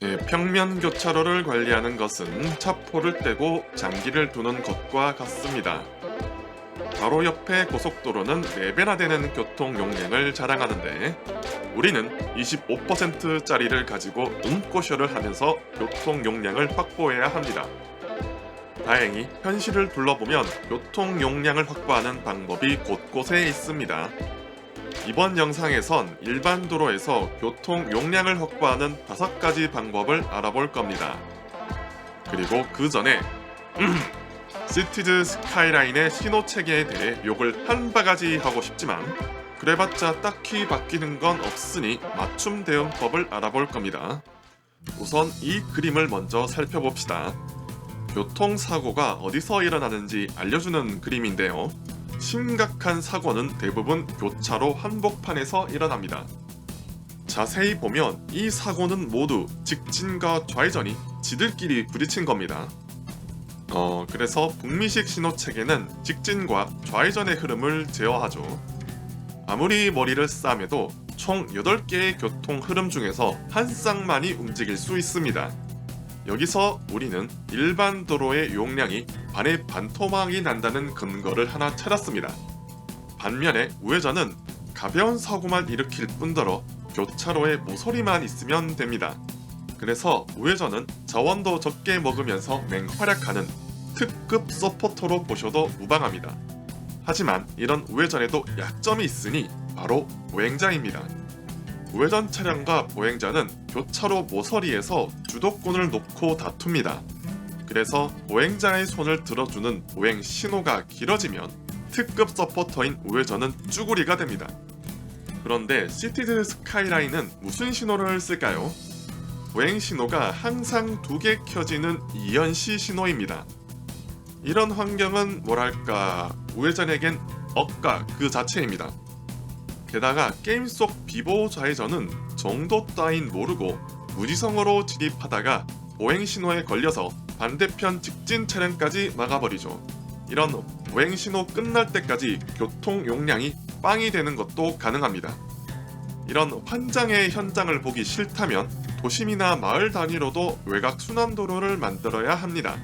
네, 평면 교차로를 관리하는 것은 차포를 떼고 장기를 두는 것과 같습니다. 바로 옆에 고속도로는 4배나 되는 교통 용량을 자랑하는데 우리는 25%짜리를 가지고 눈꼬쇼를 하면서 교통 용량을 확보해야 합니다. 다행히 현실을 둘러보면 교통 용량을 확보하는 방법이 곳곳에 있습니다. 이번 영상에선 일반 도로에서 교통 용량을 확보하는 다섯 가지 방법을 알아볼 겁니다. 그리고 그 전에 음, 시티즈 스카이라인의 신호 체계에 대해 욕을 한 바가지 하고 싶지만 그래봤자 딱히 바뀌는 건 없으니 맞춤 대응법을 알아볼 겁니다. 우선 이 그림을 먼저 살펴봅시다. 교통사고가 어디서 일어나는지 알려주는 그림인데요. 심각한 사고는 대부분 교차로 한복판에서 일어납니다. 자세히 보면 이 사고는 모두 직진과 좌회전이 지들끼리 부딪힌 겁니다. 어, 그래서 북미식 신호 체계는 직진과 좌회전의 흐름을 제어하죠. 아무리 머리를 싸매도 총 8개의 교통 흐름 중에서 한 쌍만이 움직일 수 있습니다. 여기서 우리는 일반 도로의 용량이 반의 반토막이 난다는 근거를 하나 찾았습니다. 반면에 우회전은 가벼운 사고만 일으킬 뿐더러 교차로에 모서리만 있으면 됩니다. 그래서 우회전은 자원도 적게 먹으면서 맹활약하는 특급 서포터로 보셔도 무방합니다. 하지만 이런 우회전에도 약점이 있으니 바로 보행자입니다. 우회전 차량과 보행자는 교차로 모서리에서 주도권을 놓고 다툽니다. 그래서 보행자의 손을 들어주는 보행 신호가 길어지면 특급 서포터인 우회전은 쭈구리가 됩니다. 그런데 시티즈 스카이라인은 무슨 신호를 쓸까요? 보행 신호가 항상 두 개 켜지는 이연시 신호입니다. 이런 환경은 뭐랄까 우회전에겐 억가 그 자체입니다. 게다가 게임 속 비보 좌회전은 정도 따윈 모르고 무지성으로 진입하다가 보행 신호에 걸려서 반대편 직진 차량까지 막아버리죠. 이런 보행 신호 끝날 때까지 교통 용량이 빵이 되는 것도 가능합니다. 이런 환장의 현장을 보기 싫다면 도심이나 마을 단위로도 외곽 순환도로를 만들어야 합니다.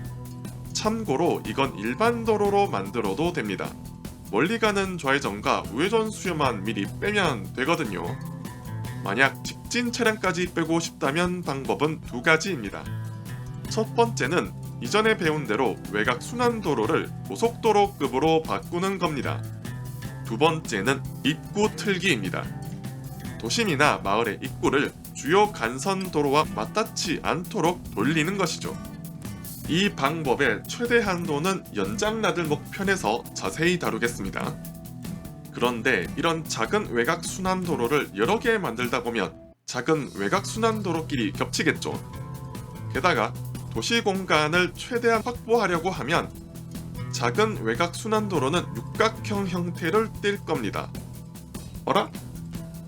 참고로 이건 일반 도로로 만들어도 됩니다. 멀리 가는 좌회전과 우회전 수요만 미리 빼면 되거든요. 만약 직진 차량까지 빼고 싶다면 방법은 두 가지입니다. 첫 번째는 이전에 배운 대로 외곽 순환도로를 고속도로급으로 바꾸는 겁니다. 두 번째는 입구 틀기입니다. 도심이나 마을의 입구를 주요 간선 도로와 맞닿지 않도록 돌리는 것이죠. 이 방법의 최대 한도는 연장나들목 편에서 자세히 다루겠습니다. 그런데 이런 작은 외곽 순환도로를 여러 개 만들다 보면 작은 외곽 순환도로끼리 겹치겠죠. 게다가 도시 공간을 최대한 확보하려고 하면 작은 외곽 순환도로는 육각형 형태를 띌 겁니다. 어라?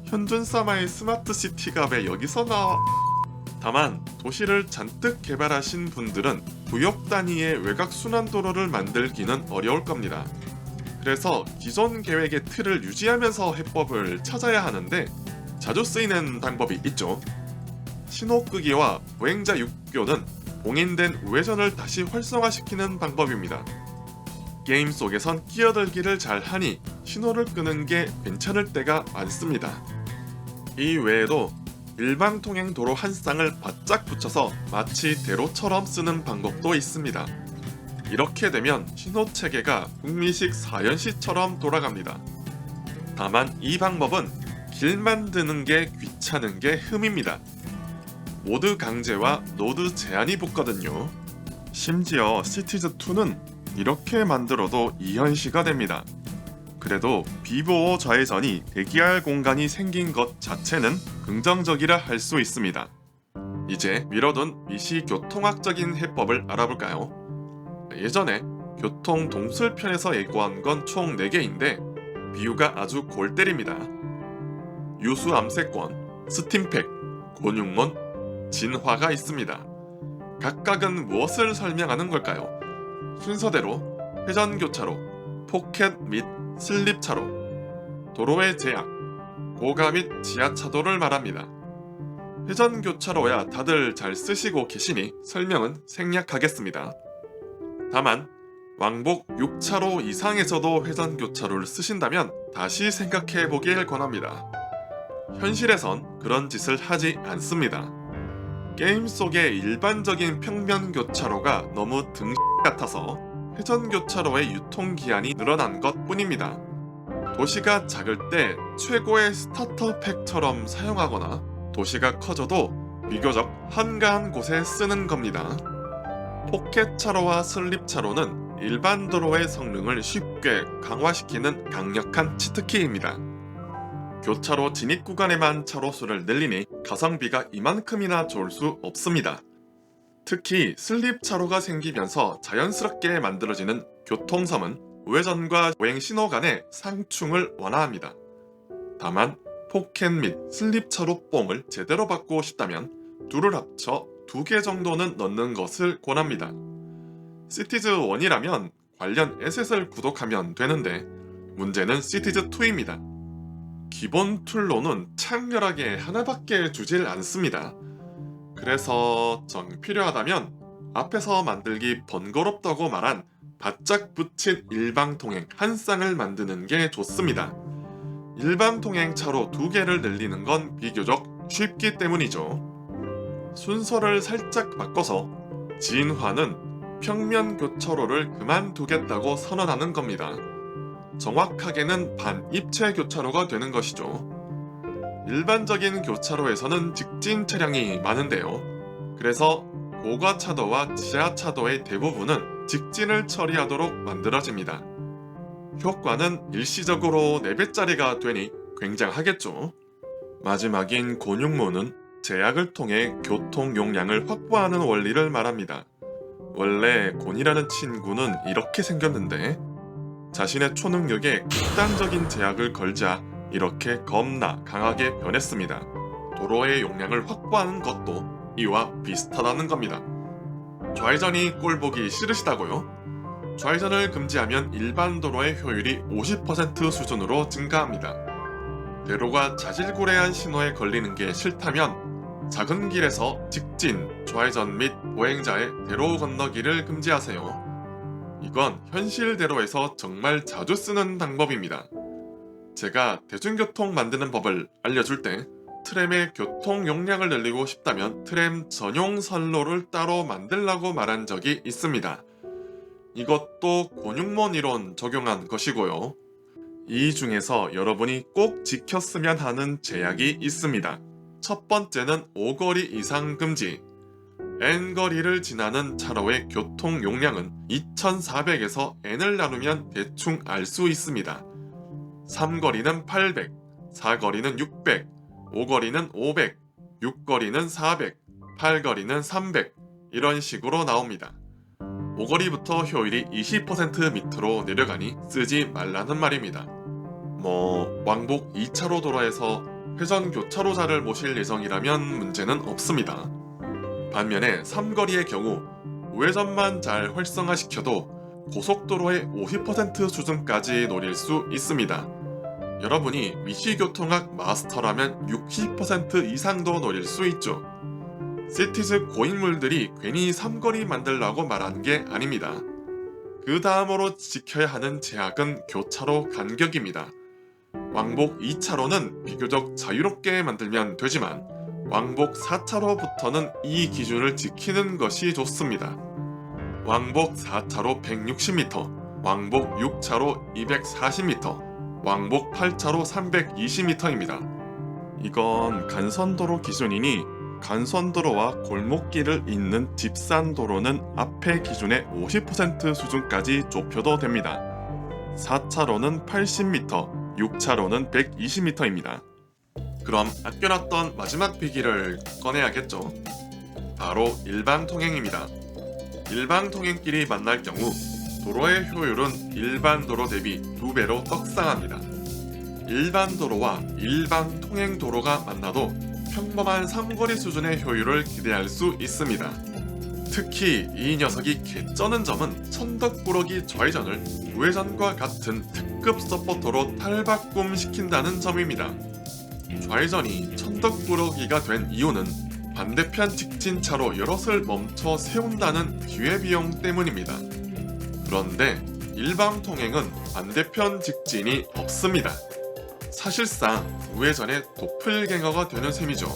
현존 사마의 스마트 시티가 왜 여기서 나와? 다만 도시를 잔뜩 개발하신 분들은 구역 단위의 외곽 순환도로를 만들기는 어려울 겁니다. 그래서 기존 계획의 틀을 유지하면서 해법을 찾아야 하는데 자주 쓰이는 방법이 있죠. 신호 끄기와 보행자 육교는 봉인된 우회전을 다시 활성화시키는 방법입니다. 게임 속에선 끼어들기를 잘 하니 신호를 끄는 게 괜찮을 때가 많습니다. 이 외에도 일방 통행 도로 한 쌍을 바짝 붙여서 마치 대로처럼 쓰는 방법도 있습니다. 이렇게 되면 신호 체계가 북미식 4연시처럼 돌아갑니다. 다만 이 방법은 길 만드는 게 귀찮은 게 흠입니다. 모드 강제와 노드 제한이 붙거든요. 심지어 시티즈2는 이렇게 만들어도 이현시가 됩니다. 그래도 비보어 좌회전이 대기할 공간이 생긴 것 자체는 긍정적이라 할 수 있습니다. 이제 미뤄둔 미시 교통학적인 해법을 알아볼까요? 예전에 교통 동술편에서 예고한 건 총 4개인데 비유가 아주 골 때립니다. 유수 암세권, 스팀팩, 곤육몬, 진화가 있습니다. 각각은 무엇을 설명하는 걸까요? 순서대로 회전교차로, 포켓 및 슬립차로, 도로의 제약, 고가 및 지하차도를 말합니다. 회전 교차로야 다들 잘 쓰시고 계시니 설명은 생략하겠습니다. 다만 왕복 6차로 이상에서도 회전 교차로를 쓰신다면 다시 생각해 보길 권합니다. 현실에선 그런 짓을 하지 않습니다. 게임 속의 일반적인 평면 교차로가 너무 등 같아서 회전 교차로의 유통 기한이 늘어난 것 뿐입니다. 도시가 작을 때 최고의 스타터 팩처럼 사용하거나 도시가 커져도 비교적 한가한 곳에 쓰는 겁니다. 포켓 차로와 슬립 차로는 일반 도로의 성능을 쉽게 강화시키는 강력한 치트키입니다. 교차로 진입 구간에만 차로 수를 늘리니 가성비가 이만큼이나 좋을 수 없습니다. 특히 슬립 차로가 생기면서 자연스럽게 만들어지는 교통섬은 우회전과 보행 신호 간의 상충을 완화합니다. 다만 포켓 및 슬립 차로 뽕을 제대로 받고 싶다면 둘을 합쳐 두 개 정도는 넣는 것을 권합니다. 시티즈 1이라면 관련 에셋을 구독하면 되는데 문제는 시티즈 2입니다. 기본 툴로는 창렬하게 하나밖에 주질 않습니다. 그래서 정 필요하다면 앞에서 만들기 번거롭다고 말한 바짝 붙인 일방통행 한 쌍을 만드는 게 좋습니다. 일방통행 차로 두 개를 늘리는 건 비교적 쉽기 때문이죠. 순서를 살짝 바꿔서 진화는 평면 교차로를 그만두겠다고 선언하는 겁니다. 정확하게는 반입체 교차로가 되는 것이죠. 일반적인 교차로에서는 직진 차량이 많은데요. 그래서 고가차도와 지하차도의 대부분은 직진을 처리하도록 만들어집니다. 효과는 일시적으로 4배짜리가 되니 굉장하겠죠. 마지막인 곤육모는 제약을 통해 교통 용량을 확보하는 원리를 말합니다. 원래 곤이라는 친구는 이렇게 생겼는데 자신의 초능력에 극단적인 제약을 걸자 이렇게 겁나 강하게 변했습니다. 도로의 용량을 확보하는 것도 이와 비슷하다는 겁니다. 좌회전이 꼴 보기 싫으시다고요? 좌회전을 금지하면 일반 도로의 효율이 50% 수준으로 증가합니다. 대로가 자질구레한 신호에 걸리는 게 싫다면 작은 길에서 직진, 좌회전 및 보행자의 대로 건너기를 금지하세요. 이건 현실 대로에서 정말 자주 쓰는 방법입니다. 제가 대중교통 만드는 법을 알려줄 때 트램의 교통 용량을 늘리고 싶다면 트램 전용 선로를 따로 만들라고 말한 적이 있습니다. 이것도 곤육몬 이론 적용한 것이고요. 이 중에서 여러분이 꼭 지켰으면 하는 제약이 있습니다. 첫 번째는 5거리 이상 금지. N거리를 지나는 차로의 교통 용량은 2400에서 N을 나누면 대충 알 수 있습니다. 3거리는 800, 4거리는 600, 5거리는 500, 6거리는 400, 8거리는 300 이런 식으로 나옵니다. 5거리부터 효율이 20% 밑으로 내려가니 쓰지 말라는 말입니다. 뭐 왕복 2차로 도로에서 회전 교차로자를 모실 예정이라면 문제는 없습니다. 반면에 3거리의 경우 우회전만 잘 활성화시켜도 고속도로의 50% 수준까지 노릴 수 있습니다. 여러분이 위시교통학 마스터라면 60% 이상도 노릴 수 있죠. 시티즈 고인물들이 괜히 삼거리 만들라고 말한 게 아닙니다. 그 다음으로 지켜야 하는 제약은 교차로 간격입니다. 왕복 2차로는 비교적 자유롭게 만들면 되지만 왕복 4차로부터는 이 기준을 지키는 것이 좋습니다. 왕복 4차로 160m, 왕복 6차로 240m, 왕복 8차로 320m입니다. 이건 간선도로 기준이니 간선도로와 골목길을 잇는 집산도로는 앞에 기준의 50% 수준까지 좁혀도 됩니다. 4차로는 80m, 6차로는 120m입니다. 그럼 아껴놨던 마지막 비기를 꺼내야겠죠. 바로 일반 통행입니다. 일반 통행길이 만날 경우 도로의 효율은 일반 도로 대비 두 배로 떡상합니다. 일반 도로와 일반 통행 도로가 만나도 평범한 삼거리 수준의 효율을 기대할 수 있습니다. 특히 이 녀석이 개쩌는 점은 천덕꾸러기 좌회전을 우회전과 같은 특급 서포터로 탈바꿈 시킨다는 점입니다. 좌회전이 천덕꾸러기가 된 이유는 반대편 직진차로 여럿을 멈춰 세운다는 기회비용 때문입니다. 그런데 일방 통행은 반대편 직진이 없습니다. 사실상 우회전의 도플갱어가 되는 셈이죠.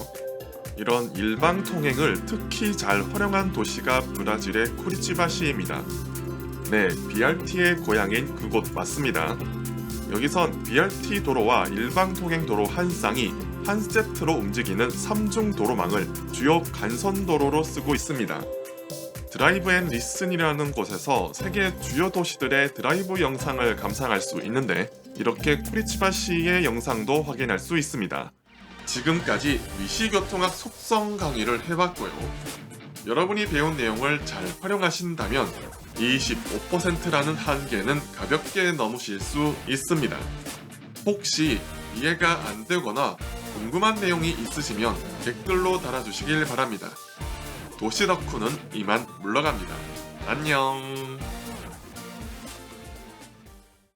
이런 일방 통행을 특히 잘 활용한 도시가 브라질의 쿠리치바시입니다. 네, BRT의 고향인 그곳 맞습니다. 여기선 BRT 도로와 일방 통행 도로 한 쌍이 한 세트로 움직이는 3중 도로망을 주요 간선 도로로 쓰고 있습니다. 드라이브 앤 리슨이라는 곳에서 세계 주요 도시들의 드라이브 영상을 감상할 수 있는데 이렇게 쿠리치바시의 영상도 확인할 수 있습니다. 지금까지 위시교통학 속성 강의를 해봤고요. 여러분이 배운 내용을 잘 활용하신다면 25%라는 한계는 가볍게 넘으실 수 있습니다. 혹시 이해가 안 되거나 궁금한 내용이 있으시면 댓글로 달아주시길 바랍니다. 도시 덕후는 이만 물러갑니다. 안녕.